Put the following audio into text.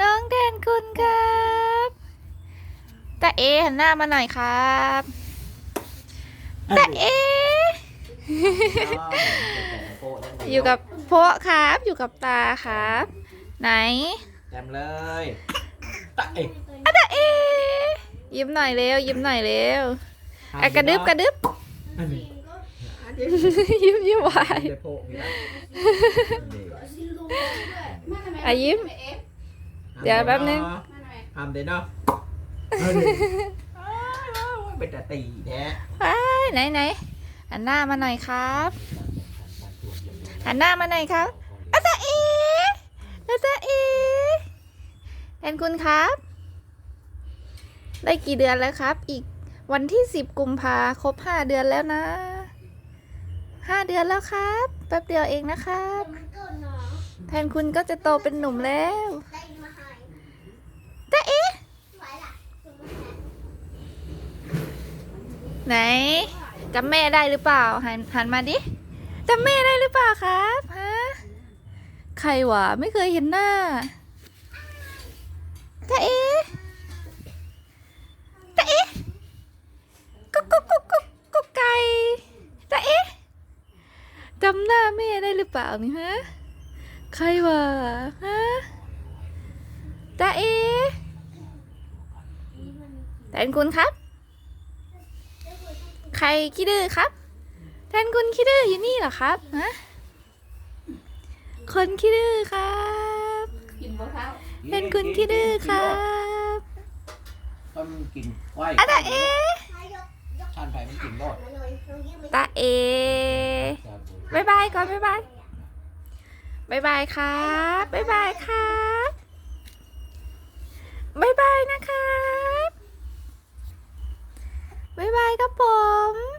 น้องแทนคุณครับตาเอหันหน้ามาหน่อยครับตาเอ อยู่กับโพะครับ อยู่กับตาครับ ไหนแจมเลยตะเอ๊ะอะตาเอยิ้มหน่อยเร็ว ยิ้มหน่อยเร็วอะกระดึบกระดึบอันนี้ยิ้มยิ้มหวายเดโพมีละอะยิ้ม เดี๋ยวแป๊บนึง ทำเดี๋ยวเนาะเป็นตาตีแท้ไปไหนไหนหันหน้ามาหน่อยครับหันหน้ามาหน่อยครับอาจารย์เออาจารย์เอแทนคุณครับ ได้กี่เดือนแล้วครับ อีกวันที่สิบกุมภาครบห้าเดือนแล้วนะห้าเดือนแล้วครับ แป๊บเดียวเองนะครับ แทนคุณก็จะโตเป็นหนุ่มแล้ว แต่เอ๊ะ ไหนจำแม่ได้หรือเปล่า หันหันมาดิจำแม่ได้หรือเปล่าครับฮะใครวะไม่เคยเห็นหน้าต่เอ๊ต่เอ๊กุ๊กกุ๊กกุ๊กกุ๊กกุ๊กไก่ต่เอ๊จำหน้าแม่ได้หรือเปล่านี่ฮะใครวะฮะตาเอแทนคุณครับ ครขี้ดื้อครับแทนคุณขี้ดื้ออยู่นี่เหรอครับฮะคนขี้ดื้อครับแทนคุณขี้ดื้อครับต้องกินไหวอะตาเอชานไผ่มันกินรอดตาเอบายบายก่อนบายบายบายบายครับบายบายครับบายบายนะครับบายบายครับผม